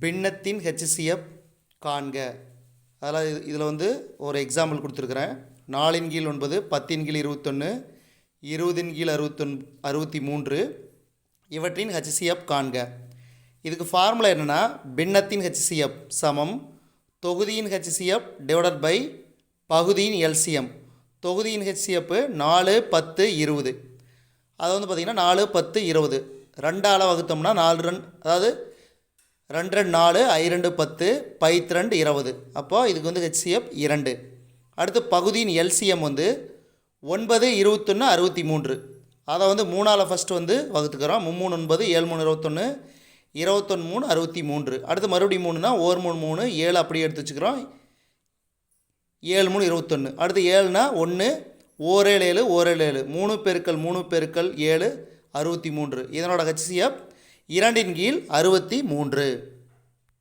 பின்னத்தின் ஹெச்சிஎஃப் காண்க. அதில் இதில் வந்து ஒரு எக்ஸாம்பிள் கொடுத்துருக்குறேன். நாலின் கீழ் ஒன்பது பத்தின் கீழ் இருபத்தொன்று இருபதின் கீழ் அறுபத்தொன் அறுபத்தி மூன்று இவற்றின் ஹெச்சிஎஃப் காண்க. இதுக்கு ஃபார்முலா என்னென்னா பின்னத்தின் ஹெச்சிஎஃப் சமம் தொகுதியின் ஹெச்சிஎஃப் டிவைடட் பை பகுதியின் எல்சிஎம் தொகுதியின் ஹெச்சிஎஃப் நாலு பத்து இருபது. அது வந்து பார்த்திங்கன்னா நாலு பத்து இருபது. ரெண்டால் வகுத்தோம்னா நாலு ரெண்டு அதாவது ரெண்டு ரெண்டு நாலு ஐ ரெண்டு பத்து பைத் ரெண்டு இருபது. அப்போது இதுக்கு வந்து ஹெச்சிஎஃப் இரண்டு. அடுத்து பகுதியின் எல்சிஎம் வந்து ஒன்பது இருபத்தொன்று அறுபத்தி மூன்று அதை வந்து மூணால் ஃபஸ்ட்டு வந்து வகுத்துக்கிறோம். மும்மூணு ஒன்பது ஏழு மூணு இருபத்தொன்று இருபத்தொன்று மூணு அறுபத்தி மூன்று அடுத்து மறுபடியும் மூணுனா ஒரு மூணு மூணு ஏழு அப்படியே எடுத்து வச்சுக்கிறோம். ஏழு மூணு இருபத்தொன்று அடுத்து ஏழுனா ஒன்று ஓரேழு ஏழு ஓரேழு ஏழு மூணு பெருக்கள் மூணு பெருக்கள் ஏழு அறுபத்தி மூன்று இதனோட ஹெச்சிஎஃப் இரண்டின் கீழ் அறுபத்தி மூன்று.